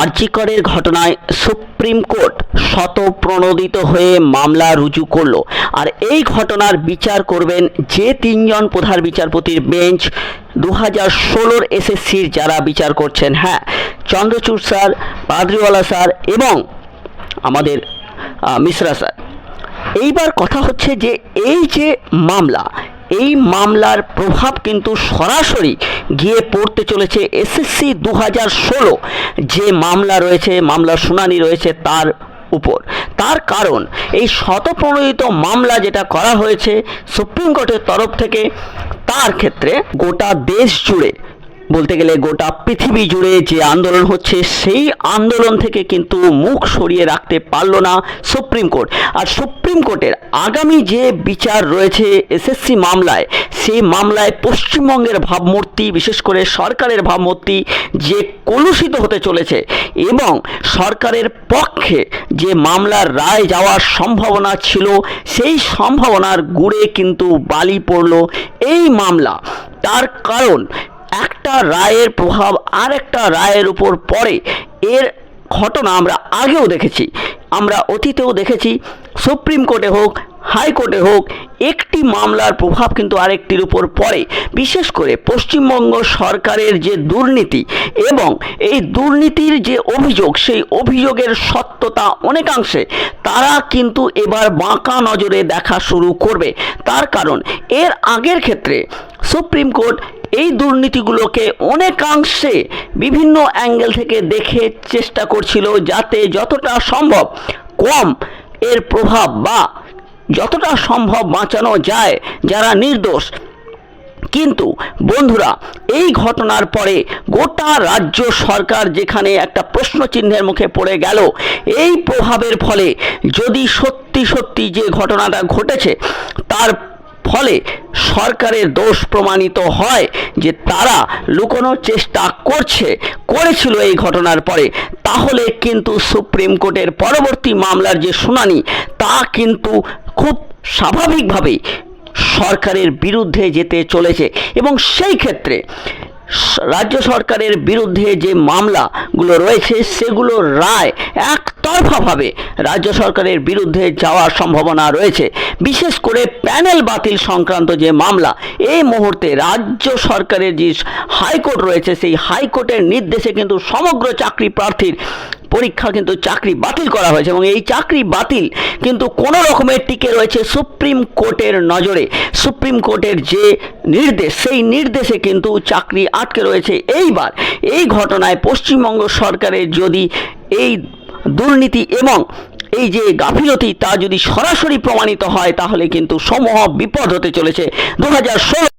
আরজিকরের ঘটনায় supreme court শতপ্রণোদিত হয়ে মামলা রুজু করল। আর এই ঘটনার বিচার করবেন যে তিনজন প্রধান বিচারপতির বেঞ্চ দু হাজার ষোলোর এসএসসির যারা বিচার করছেন। হ্যাঁ চন্দ্রচূড় স্যার, পাদ্রিওয়ালা স্যার এবং আমাদের মিশ্রা স্যার। এইবার কথা হচ্ছে যে এই যে মামলা এই মামলার প্রভাব কিন্তু সরাসরি গিয়ে পড়তে চলেছে এসএসসি দু ষোলো। যে মামলা রয়েছে, মামলার শুনানি রয়েছে তার উপর। তার কারণ, এই শতপ্রণোদিত মামলা যেটা করা হয়েছে সুপ্রিম কোর্টের তরফ থেকে, তার ক্ষেত্রে গোটা দেশ জুড়ে বলতে গেলে গোটা পৃথিবী জুড়ে যে আন্দোলন হচ্ছে, সেই আন্দোলন থেকে কিন্তু মুখ সরিয়ে রাখতে পারল না সুপ্রিম কোর্ট। আর সুপ্রিম কোর্টের আগামী যে বিচার রয়েছে, এসএসসি মামলায়, সেই মামলায় পশ্চিমবঙ্গের ভাবমূর্তি, বিশেষ করে সরকারের ভাবমূর্তি যে কলুষিত হতে চলেছে এবং সরকারের পক্ষে যে মামলার রায় যাওয়ার সম্ভাবনা ছিল, সেই সম্ভাবনার গুড়ে কিন্তু বালি পড়ল এই মামলা। তার কারণ একটা রায়ের প্রভাব আর একটা রায়ের উপর পড়ে। এর ঘটনা আমরা আগেও দেখেছি। আমরা অতীতেও দেখেছি। সুপ্রিম কোর্টে হোক হাইকোর্টে হোক, একটি মামলার প্রভাব কিন্তু আরেকটির উপর পড়ে। বিশেষ করে পশ্চিমবঙ্গ সরকারের যে দুর্নীতি এবং এই দুর্নীতির যে অভিযোগ, সেই অভিযোগের সত্যতা অনেকাংশে তারা কিন্তু এবার বাঁকা নজরে দেখা শুরু করবে। তার কারণ, এর আগের ক্ষেত্রে সুপ্রিম কোর্ট এই দুর্নীতিগুলোকে অনেকাংশে বিভিন্ন অ্যাঙ্গেল থেকে দেখে চেষ্টা করছিল যাতে যতটা সম্ভব কম এর প্রভাব বা যতটা সম্ভব বাঁচানো যায় যারা নির্দোষ। কিন্তু বন্ধুরা, এই ঘটনার পরে গোটা রাজ্য সরকার যেখানে একটা প্রশ্ন চিহ্নের মুখে পড়ে গেল, এই প্রভাবের ফলে যদি সত্যি সত্যি যে ঘটনাটা ঘটেছে, তার ফলে সরকারের দোষ প্রমাণিত হয় যে তারা লুকোনোর চেষ্টা করছে, করেছিল এই ঘটনার পরে, তাহলে কিন্তু সুপ্রিম কোর্টের পরবর্তী মামলার যে শুনানি, তা কিন্তু খুব স্বাভাবিকভাবেই সরকারের বিরুদ্ধে যেতে চলেছে এবং সেই ক্ষেত্রে রাজ্য সরকারের বিরুদ্ধে যে মামলাগুলো রয়েছে সেগুলোর রায় একতরফাভাবে রাজ্য সরকারের বিরুদ্ধে যাওয়ার সম্ভাবনা রয়েছে। বিশেষ করে প্যানেল বাতিল সংক্রান্ত যে মামলা, এই মুহূর্তে রাজ্য সরকারের যে হাইকোর্ট রয়েছে, সেই হাইকোর্টের নির্দেশে কিন্তু সমগ্র চাকরি প্রার্থীর পরীক্ষা কিন্তু চাকরি বাতিল করা হয়েছে এবং এই চাকরি বাতিল কিন্তু কোনো রকমের টিকে রয়েছে সুপ্রিম কোর্টের নজরে। সুপ্রিম কোর্টের যে নির্দেশ, সেই নির্দেশে কিন্তু চাকরি আটকে রয়েছে। এইবার এই ঘটনায় পশ্চিমবঙ্গ সরকারের যদি এই দুর্নীতি এবং এই যে গাফিলতি তা যদি সরাসরি প্রমাণিত হয়, তাহলে কিন্তু সমূহ বিপদ হতে চলেছে। দু হাজার ষোলো